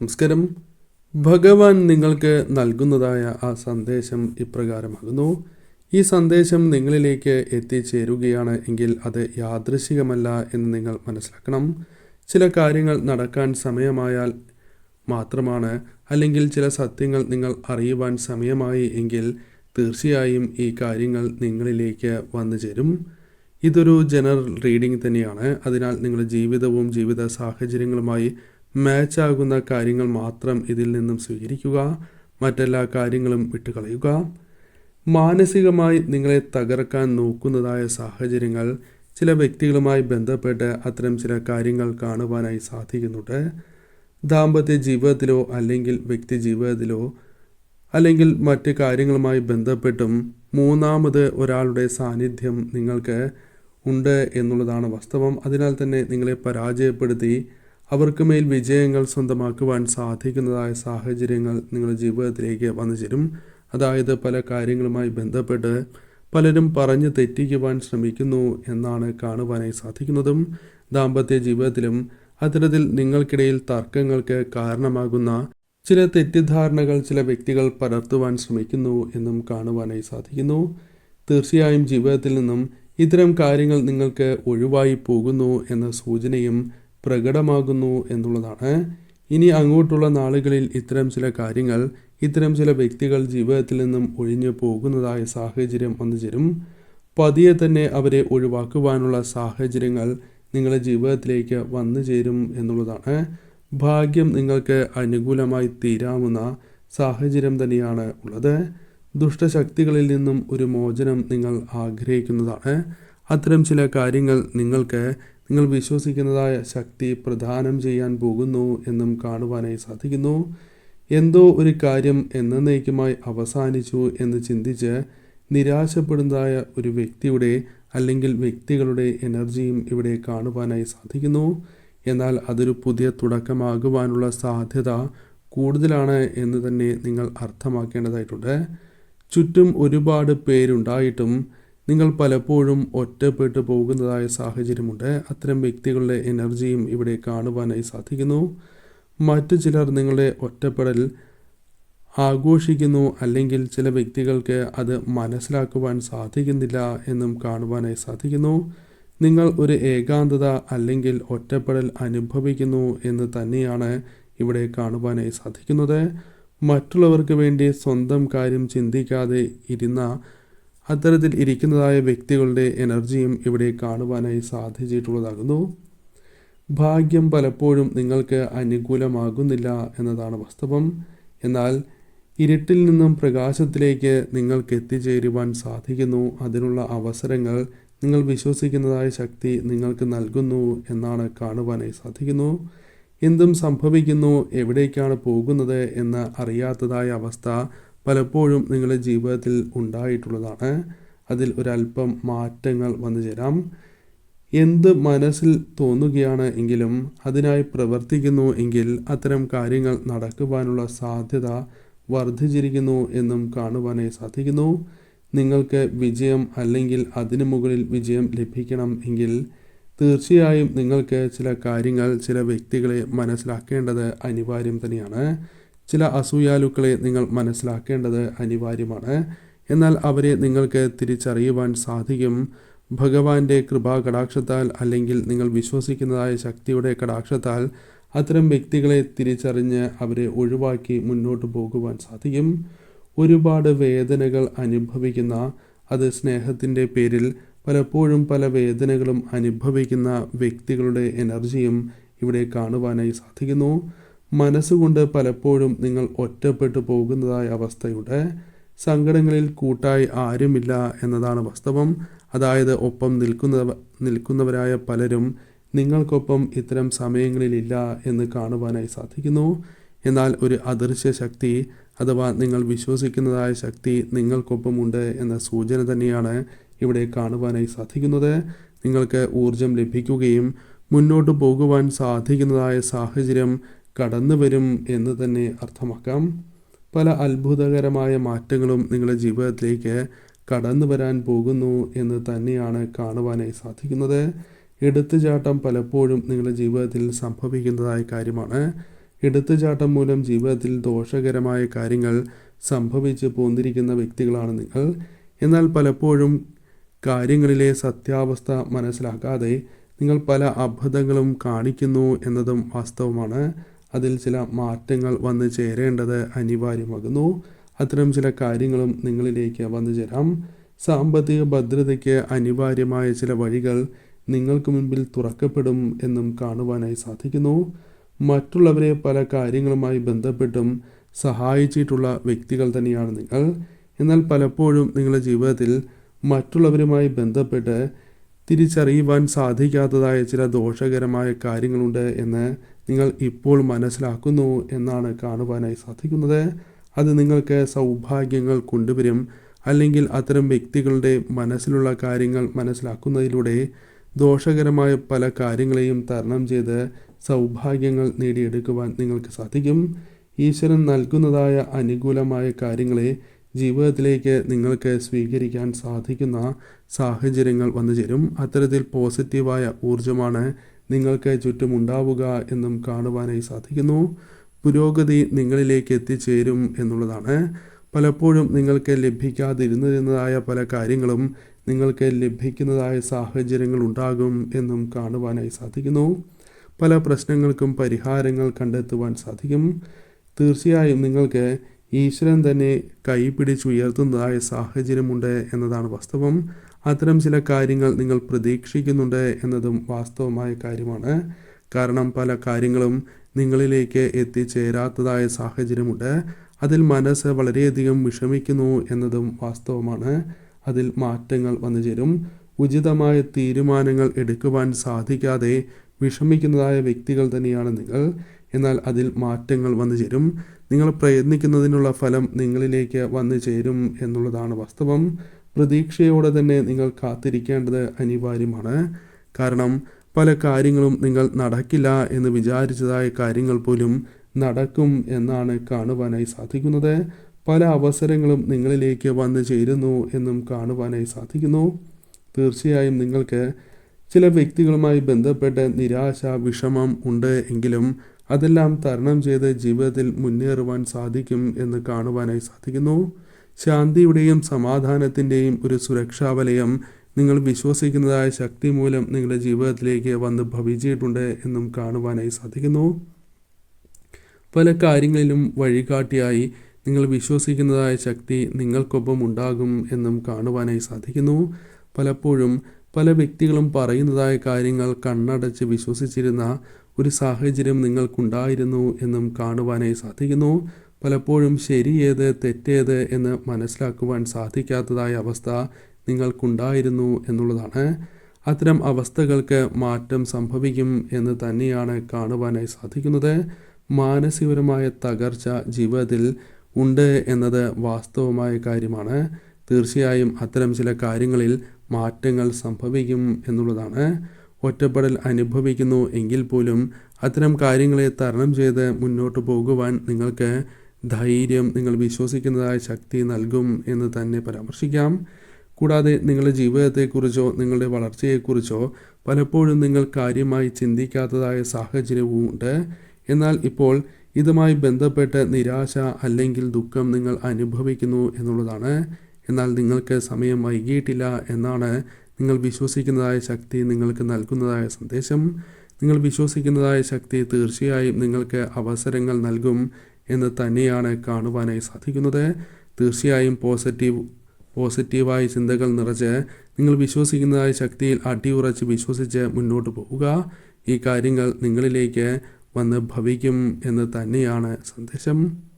നമസ്കാരം. ഭഗവാൻ നിങ്ങൾക്ക് നൽകുന്നതായ ആ സന്ദേശം ഇപ്രകാരമാകുന്നു. ഈ സന്ദേശം നിങ്ങളിലേക്ക് എത്തിച്ചേരുകയാണ് എങ്കിൽ അത് യാദൃശികമല്ല എന്ന് നിങ്ങൾ മനസ്സിലാക്കണം. ചില കാര്യങ്ങൾ നടക്കാൻ സമയമായാൽ മാത്രമാണ് അല്ലെങ്കിൽ ചില സത്യങ്ങൾ നിങ്ങൾ അറിയുവാൻ സമയമായി എങ്കിൽ തീർച്ചയായും ഈ കാര്യങ്ങൾ നിങ്ങളിലേക്ക് വന്നു ചേരും. ഇതൊരു ജനറൽ റീഡിംഗ് തന്നെയാണ്. അതിനാൽ നിങ്ങളുടെ ജീവിതവും ജീവിത സാഹചര്യങ്ങളുമായി മാച്ച് ആകുന്ന കാര്യങ്ങൾ മാത്രം ഇതിൽ നിന്നും സ്വീകരിക്കുക മറ്റെല്ലാ കാര്യങ്ങളും വിട്ടുകളയുക. മാനസികമായി നിങ്ങളെ തകർക്കാൻ നോക്കുന്നതായ സാഹചര്യങ്ങൾ ചില വ്യക്തികളുമായി ബന്ധപ്പെട്ട് അത്തരം ചില കാര്യങ്ങൾ കാണുവാനായി സാധിക്കുന്നുണ്ട്. ദാമ്പത്യ ജീവിതത്തിലോ അല്ലെങ്കിൽ വ്യക്തി ജീവിതത്തിലോ അല്ലെങ്കിൽ മറ്റ് കാര്യങ്ങളുമായി ബന്ധപ്പെട്ടും മൂന്നാമത് ഒരാളുടെ സാന്നിധ്യം നിങ്ങൾക്ക് ഉണ്ട് എന്നുള്ളതാണ് വാസ്തവം. അതിനാൽ തന്നെ നിങ്ങളെ പരാജയപ്പെടുത്തി അവർക്ക് മേൽ വിജയങ്ങൾ സ്വന്തമാക്കുവാൻ സാധിക്കുന്നതായ സാഹചര്യങ്ങൾ നിങ്ങളുടെ ജീവിതത്തിലേക്ക് വന്നു ചേരും. അതായത് പല കാര്യങ്ങളുമായി ബന്ധപ്പെട്ട് പലരും പറഞ്ഞ് തെറ്റിക്കുവാൻ ശ്രമിക്കുന്നു എന്നാണ് കാണുവാനായി സാധിക്കുന്നതും ദാമ്പത്യ ജീവിതത്തിലും അത്തരത്തിൽ നിങ്ങൾക്കിടയിൽ തർക്കങ്ങൾക്ക് കാരണമാകുന്ന ചില തെറ്റിദ്ധാരണകൾ ചില വ്യക്തികൾ പടർത്തുവാൻ ശ്രമിക്കുന്നു എന്നും കാണുവാനായി സാധിക്കുന്നു. തീർച്ചയായും ജീവിതത്തിൽ നിന്നും ഇത്തരം കാര്യങ്ങൾ നിങ്ങൾക്ക് ഒഴിവായി പോകുന്നു എന്ന സൂചനയും പ്രകടമാകുന്നു എന്നുള്ളതാണ്. ഇനി അങ്ങോട്ടുള്ള നാളുകളിൽ ഇത്തരം ചില കാര്യങ്ങൾ ഇത്തരം ചില വ്യക്തികൾ ജീവിതത്തിൽ നിന്നും ഒഴിഞ്ഞു പോകുന്നതായ സാഹചര്യം വന്നു ചേരും. പതിയെ തന്നെ അവരെ ഒഴിവാക്കുവാനുള്ള സാഹചര്യങ്ങൾ നിങ്ങളുടെ ജീവിതത്തിലേക്ക് വന്നു ചേരും എന്നുള്ളതാണ്. ഭാഗ്യം നിങ്ങൾക്ക് അനുകൂലമായി തീരാവുന്ന സാഹചര്യം തന്നെയാണ് ഉള്ളത്. ദുഷ്ടശക്തികളിൽ നിന്നും ഒരു മോചനം നിങ്ങൾ ആഗ്രഹിക്കുന്നതാണ്. അത്തരം ചില കാര്യങ്ങൾ നിങ്ങൾക്ക് നിങ്ങൾ വിശ്വസിക്കുന്നതായ ശക്തി പ്രദാനം ചെയ്യാൻ പോകുന്നു എന്നും കാണുവാനായി സാധിക്കുന്നു. എന്തോ ഒരു കാര്യം എന്നേക്കുമായി അവസാനിച്ചു എന്ന് ചിന്തിച്ച് നിരാശപ്പെടുന്നതായ ഒരു വ്യക്തിയുടെ അല്ലെങ്കിൽ വ്യക്തികളുടെ എനർജിയും ഇവിടെ കാണുവാനായി സാധിക്കുന്നു. എന്നാൽ അതൊരു പുതിയ തുടക്കമാകുവാനുള്ള സാധ്യത കൂടുതലാണ് എന്ന് തന്നെ നിങ്ങൾ അർത്ഥമാക്കേണ്ടതായിട്ടുണ്ട്. ചുറ്റും ഒരുപാട് പേരുണ്ടായിട്ടും നിങ്ങൾ പലപ്പോഴും ഒറ്റപ്പെട്ടു പോകുന്നതായ സാഹചര്യമുണ്ട്. അത്തരം വ്യക്തികളുടെ എനർജിയും ഇവിടെ കാണുവാനായി സാധിക്കുന്നു. മറ്റു ചിലർ നിങ്ങളുടെ ഒറ്റപ്പെടൽ ആഘോഷിക്കുന്നു അല്ലെങ്കിൽ ചില വ്യക്തികൾക്ക് അത് മനസ്സിലാക്കുവാൻ സാധിക്കുന്നില്ല എന്നും കാണുവാനായി സാധിക്കുന്നു. നിങ്ങൾ ഒരു ഏകാന്തത അല്ലെങ്കിൽ ഒറ്റപ്പെടൽ അനുഭവിക്കുന്നു എന്ന് തന്നെയാണ് ഇവിടെ കാണുവാനായി സാധിക്കുന്നത്. മറ്റുള്ളവർക്ക് വേണ്ടി സ്വന്തം കാര്യം ചിന്തിക്കാതെ ഇരുന്ന അത്തരത്തിൽ ഇരിക്കുന്നതായ വ്യക്തികളുടെ എനർജിയും ഇവിടെ കാണുവാനായി സാധിച്ചിട്ടുള്ളതാകുന്നു. ഭാഗ്യം പലപ്പോഴും നിങ്ങൾക്ക് അനുകൂലമാകുന്നില്ല എന്നതാണ് വാസ്തവം. എന്നാൽ ഇരുട്ടിൽ നിന്നും പ്രകാശത്തിലേക്ക് നിങ്ങൾക്ക് എത്തിച്ചേരുവാൻ സാധിക്കുന്നു. അതിനുള്ള അവസരങ്ങൾ നിങ്ങൾ വിശ്വസിക്കുന്നതായ ശക്തി നിങ്ങൾക്ക് നൽകുന്നു എന്നാണ് കാണുവാനായി സാധിക്കുന്നു. എന്തും സംഭവിക്കുന്നു എവിടേക്കാണ് പോകുന്നത് എന്ന് അറിയാത്തതായ അവസ്ഥ പലപ്പോഴും നിങ്ങളുടെ ജീവിതത്തിൽ ഉണ്ടായിട്ടുള്ളതാണ്. അതിൽ ഒരല്പം മാറ്റങ്ങൾ വന്നു ചേരാം. എന്ത് മനസ്സിൽ തോന്നുകയാണ് എങ്കിലും അതിനായി പ്രവർത്തിക്കുന്നു എങ്കിൽ അത്തരം കാര്യങ്ങൾ നടക്കുവാനുള്ള സാധ്യത വർദ്ധിച്ചിരിക്കുന്നു എന്നും കാണുവാനായി സാധിക്കുന്നു. നിങ്ങൾക്ക് വിജയം അല്ലെങ്കിൽ അതിനു മുകളിൽ വിജയം ലഭിക്കണം എങ്കിൽ തീർച്ചയായും നിങ്ങൾക്ക് ചില കാര്യങ്ങൾ ചില വ്യക്തികളെ മനസ്സിലാക്കേണ്ടത് അനിവാര്യം തന്നെയാണ്. ചില അസൂയാലുക്കളെ നിങ്ങൾ മനസ്സിലാക്കേണ്ടത് അനിവാര്യമാണ്. എന്നാൽ അവരെ നിങ്ങൾക്ക് തിരിച്ചറിയുവാൻ സാധിക്കും. ഭഗവാന്റെ കൃപാ കടാക്ഷത്താൽ അല്ലെങ്കിൽ നിങ്ങൾ വിശ്വസിക്കുന്നതായ ശക്തിയുടെ കടാക്ഷത്താൽ അത്തരം വ്യക്തികളെ തിരിച്ചറിഞ്ഞ് അവരെ ഒഴിവാക്കി മുന്നോട്ട് പോകുവാൻ സാധിക്കും. ഒരുപാട് വേദനകൾ അനുഭവിക്കുന്ന അത് സ്നേഹത്തിന്റെ പേരിൽ പലപ്പോഴും പല വേദനകളും അനുഭവിക്കുന്ന വ്യക്തികളുടെ എനർജിയും ഇവിടെ കാണുവാനായി സാധിക്കുന്നു. മനസ്സുകൊണ്ട് പലപ്പോഴും നിങ്ങൾ ഒറ്റപ്പെട്ടു പോകുന്നതായ അവസ്ഥയുടെ സങ്കടങ്ങളിൽ കൂട്ടായി ആരുമില്ല എന്നതാണ് വാസ്തവം. അതായത് ഒപ്പം നിൽക്കുന്നവ നിൽക്കുന്നവരായ പലരും നിങ്ങൾക്കൊപ്പം ഇത്തരം സമയങ്ങളിലില്ല എന്ന് കാണുവാനായി സാധിക്കുന്നു. എന്നാൽ ഒരു അദൃശ്യ ശക്തി അഥവാ നിങ്ങൾ വിശ്വസിക്കുന്നതായ ശക്തി നിങ്ങൾക്കൊപ്പമുണ്ട് എന്ന സൂചന തന്നെയാണ് ഇവിടെ കാണുവാനായി സാധിക്കുന്നത്. നിങ്ങൾക്ക് ഊർജം ലഭിക്കുകയും മുന്നോട്ട് പോകുവാൻ സാധിക്കുന്നതായ സാഹചര്യം കടന്നു വരും എന്ന് തന്നെ അർത്ഥമാക്കാം. പല അത്ഭുതകരമായ മാറ്റങ്ങളും നിങ്ങളുടെ ജീവിതത്തിലേക്ക് കടന്നു വരാൻ പോകുന്നു എന്ന് തന്നെയാണ് കാണുവാനായി സാധിക്കുന്നത്. എടുത്തുചാട്ടം പലപ്പോഴും നിങ്ങളുടെ ജീവിതത്തിൽ സംഭവിക്കുന്നതായ കാര്യമാണ്. എടുത്തുചാട്ടം മൂലം ജീവിതത്തിൽ ദോഷകരമായ കാര്യങ്ങൾ സംഭവിച്ച് പോന്നിരിക്കുന്ന വ്യക്തികളാണ് നിങ്ങൾ. എന്നാൽ പലപ്പോഴും കാര്യങ്ങളിലെ സത്യാവസ്ഥ മനസ്സിലാക്കാതെ നിങ്ങൾ പല അബദ്ധങ്ങളും കാണിക്കുന്നു എന്നതും വാസ്തവമാണ്. അതിൽ ചില മാറ്റങ്ങൾ വന്നു ചേരേണ്ടത് അനിവാര്യമാകുന്നു. അത്തരം ചില കാര്യങ്ങളും നിങ്ങളിലേക്ക് വന്നു ചേരാം. സാമ്പത്തിക ഭദ്രതയ്ക്ക് അനിവാര്യമായ ചില വഴികൾ നിങ്ങൾക്ക് മുൻപിൽ തുറക്കപ്പെടും എന്നും കാണുവാനായി സാധിക്കുന്നു. മറ്റുള്ളവരെ പല കാര്യങ്ങളുമായി ബന്ധപ്പെട്ടും സഹായിച്ചിട്ടുള്ള വ്യക്തികൾ തന്നെയാണ് നിങ്ങൾ. എന്നാൽ പലപ്പോഴും നിങ്ങളുടെ ജീവിതത്തിൽ മറ്റുള്ളവരുമായി ബന്ധപ്പെട്ട് തിരിച്ചറിയുവാൻ സാധിക്കാത്തതായ ചില ദോഷകരമായ കാര്യങ്ങളുണ്ട് എന്ന് നിങ്ങൾ ഇപ്പോൾ മനസ്സിലാക്കുന്നു എന്നാണ് കാണുവാനായി സാധിക്കുന്നത്. അത് നിങ്ങൾക്ക് സൗഭാഗ്യങ്ങൾ കൊണ്ടുവരും. അല്ലെങ്കിൽ അത്തരം വ്യക്തികളുടെ മനസ്സിലുള്ള കാര്യങ്ങൾ മനസ്സിലാക്കുന്നതിലൂടെ ദോഷകരമായ പല കാര്യങ്ങളെയും തരണം ചെയ്ത് സൗഭാഗ്യങ്ങൾ നേടിയെടുക്കുവാൻ നിങ്ങൾക്ക് സാധിക്കും. ഈശ്വരൻ നൽകുന്നതായ അനുകൂലമായ കാര്യങ്ങളെ ജീവിതത്തിലേക്ക് നിങ്ങൾക്ക് സ്വീകരിക്കാൻ സാധിക്കുന്ന സാഹചര്യങ്ങൾ വന്നു ചേരും. അത്തരത്തിൽ പോസിറ്റീവായ ഊർജമാണ് നിങ്ങൾക്ക് ചുറ്റുമുണ്ടാവുക എന്നും കാണുവാനായി സാധിക്കുന്നു. പുരോഗതി നിങ്ങളിലേക്ക് എത്തിച്ചേരും എന്നുള്ളതാണ്. പലപ്പോഴും നിങ്ങൾക്ക് ലഭിക്കാതിരുന്നിരുന്നതായ പല കാര്യങ്ങളും നിങ്ങൾക്ക് ലഭിക്കുന്നതായ സാഹചര്യങ്ങൾ ഉണ്ടാകും എന്നും കാണുവാനായി സാധിക്കുന്നു. പല പ്രശ്നങ്ങൾക്കും പരിഹാരങ്ങൾ കണ്ടെത്തുവാൻ സാധിക്കും. തീർച്ചയായും നിങ്ങൾക്ക് ഈശ്വരൻ തന്നെ കൈപിടിച്ചുയർത്തുന്നതായ സാഹചര്യമുണ്ട് എന്നതാണ് വാസ്തവം. അത്തരം ചില കാര്യങ്ങൾ നിങ്ങൾ പ്രതീക്ഷിക്കുന്നുണ്ട് എന്നതും വാസ്തവമായ കാര്യമാണ്. കാരണം പല കാര്യങ്ങളും നിങ്ങളിലേക്ക് എത്തിച്ചേരാത്തതായ സാഹചര്യമുണ്ട്. അതിൽ മനസ്സ് വളരെയധികം വിഷമിക്കുന്നു എന്നതും വാസ്തവമാണ്. അതിൽ മാറ്റങ്ങൾ വന്നു ചേരും ഉചിതമായ തീരുമാനങ്ങൾ എടുക്കുവാൻ സാധിക്കാതെ വിഷമിക്കുന്നതായ വ്യക്തികൾ തന്നെയാണ് നിങ്ങൾ. എന്നാൽ അതിൽ മാറ്റങ്ങൾ വന്നു ചേരും. നിങ്ങൾ പ്രയത്നിക്കുന്നതിനുള്ള ഫലം നിങ്ങളിലേക്ക് വന്നു ചേരും എന്നുള്ളതാണ് വാസ്തവം. പ്രതീക്ഷയോടെ തന്നെ നിങ്ങൾ കാത്തിരിക്കേണ്ടത് അനിവാര്യമാണ്. കാരണം പല കാര്യങ്ങളും നിങ്ങൾ നടക്കില്ല എന്ന് വിചാരിച്ചതായ കാര്യങ്ങൾ പോലും നടക്കും എന്നാണ് കാണുവാനായി സാധിക്കുന്നത്. പല അവസരങ്ങളും നിങ്ങളിലേക്ക് വന്നു ചേരുന്നു എന്നും കാണുവാനായി സാധിക്കുന്നു. തീർച്ചയായും നിങ്ങൾക്ക് ചില വ്യക്തികളുമായി ബന്ധപ്പെട്ട് നിരാശ വിഷമം ഉണ്ട് എങ്കിലും അതെല്ലാം തരണം ചെയ്ത് ജീവിതത്തിൽ മുന്നേറുവാൻ സാധിക്കും എന്ന് കാണുവാനായി സാധിക്കുന്നു. ശാന്തിയുടെയും സമാധാനത്തിന്റെയും ഒരു സുരക്ഷാവലയം നിങ്ങൾ വിശ്വസിക്കുന്നതായ ശക്തി മൂലം നിങ്ങളുടെ ജീവിതത്തിലേക്ക് വന്ന് ഭവിച്ചിട്ടുണ്ട് എന്നും കാണുവാനായി സാധിക്കുന്നു. പല കാര്യങ്ങളിലും വഴികാട്ടിയായി നിങ്ങൾ വിശ്വസിക്കുന്നതായ ശക്തി നിങ്ങൾക്കൊപ്പം ഉണ്ടാകും എന്നും കാണുവാനായി സാധിക്കുന്നു. പലപ്പോഴും പല വ്യക്തികളും പറയുന്നതായ കാര്യങ്ങൾ കണ്ണടച്ച് വിശ്വസിച്ചിരുന്ന ഒരു സാഹചര്യം നിങ്ങൾക്കുണ്ടായിരുന്നു എന്നും കാണുവാനായി സാധിക്കുന്നു. പലപ്പോഴും ശരിയേത് തെറ്റേത് എന്ന് മനസ്സിലാക്കുവാൻ സാധിക്കാത്തതായ അവസ്ഥ നിങ്ങൾക്കുണ്ടായിരുന്നു എന്നുള്ളതാണ്. അത്തരം അവസ്ഥകൾക്ക് മാറ്റം സംഭവിക്കും എന്ന് തന്നെയാണ് കാണുവാനായി സാധിക്കുന്നത്. മാനസികപരമായ തകർച്ച ജീവിതത്തിൽ ഉണ്ട് എന്നത് വാസ്തവമായ കാര്യമാണ്. തീർച്ചയായും അത്തരം ചില കാര്യങ്ങളിൽ മാറ്റങ്ങൾ സംഭവിക്കും എന്നുള്ളതാണ്. ഒറ്റപ്പെടൽ അനുഭവിക്കുന്നു എങ്കിൽ പോലും അത്തരം കാര്യങ്ങളെ തരണം ചെയ്ത് മുന്നോട്ട് പോകുവാൻ നിങ്ങൾക്ക് ധൈര്യം നിങ്ങൾ വിശ്വസിക്കുന്നതായ ശക്തി നൽകും എന്ന് തന്നെ പരാമർശിക്കാം. കൂടാതെ നിങ്ങളുടെ ജീവിതത്തെക്കുറിച്ചോ നിങ്ങളുടെ വളർച്ചയെക്കുറിച്ചോ പലപ്പോഴും നിങ്ങൾ കാര്യമായി ചിന്തിക്കാത്തതായ സാഹചര്യവും ഉണ്ട്. എന്നാൽ ഇപ്പോൾ ഇതുമായി ബന്ധപ്പെട്ട് നിരാശ അല്ലെങ്കിൽ ദുഃഖം നിങ്ങൾ അനുഭവിക്കുന്നു എന്നുള്ളതാണ്. എന്നാൽ നിങ്ങൾക്ക് സമയം വൈകിയിട്ടില്ല എന്നാണ് നിങ്ങൾ വിശ്വസിക്കുന്നതായ ശക്തി നിങ്ങൾക്ക് നൽകുന്നതായ സന്ദേശം നിങ്ങൾ വിശ്വസിക്കുന്നതായ ശക്തി തീർച്ചയായും നിങ്ങൾക്ക് അവസരങ്ങൾ നൽകും എന്ന് തന്നെയാണ് കാണുവാനായി സാധിക്കുന്നത്. തീർച്ചയായും പോസിറ്റീവ് പോസിറ്റീവായ ചിന്തകൾ നിറച്ച് നിങ്ങൾ വിശ്വസിക്കുന്നതായ ശക്തിയിൽ അടിയുറച്ച് വിശ്വസിച്ച് മുന്നോട്ട് പോവുക. ഈ കാര്യങ്ങൾ നിങ്ങളിലേക്ക് വന്ന് ഭവിക്കും എന്ന് തന്നെയാണ് സന്ദേശം.